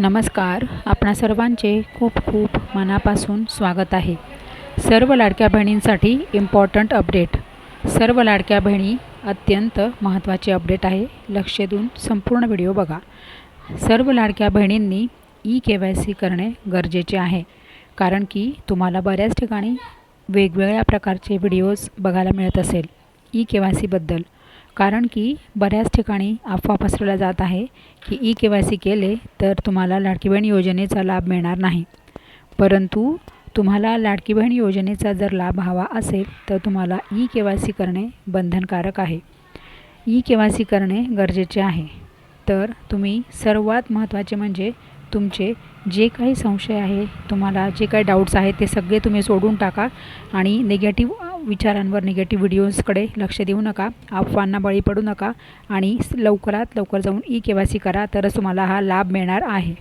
नमस्कार. आपणा सर्वांचे खूप खूप मनापासून स्वागत आहे. सर्व लाडक्या बहिणींसाठी इम्पॉर्टंट अपडेट सर्व लाडक्या बहिणी अत्यंत महत्त्वाचे अपडेट आहे. लक्ष देऊन संपूर्ण व्हिडिओ बघा. सर्व लाडक्या बहिणींनी ई के वाय सी करणे गरजेचे आहे. कारण की तुम्हाला बऱ्याच ठिकाणी वेगवेगळ्या प्रकारचे व्हिडिओज बघायला मिळत असेल. ई के वाय सीबद्दल कारण की बऱ्याच ठिकाणी अफवा पसरवल्या जात आहे की ई के वाय सी केले तर तुम्हाला लाडकी बहीण योजनेचा लाभ मिळणार नाही. परंतु तुम्हाला लाडकी बहीण योजनेचा जर लाभ हवा असेल तर तुम्हाला ई के वाय सी करणे बंधनकारक आहे. ई के वाय सी करणे गरजेचे आहे. तर तुम्ही सर्वात महत्त्वाचे म्हणजे तुमचे जे काही संशय आहे तुम्हाला जे काही डाऊट्स आहेत ते सगळे तुम्ही सोडून टाका आणि निगेटिव्ह विचारांवर निगेटिव्ह व्हिडिओजकडे लक्ष देऊ नका. अफवांना बळी पडू नका आणि लवकरात लवकर जाऊन ई के वाय सी करा तरच तुम्हाला हा लाभ मिळणार आहे.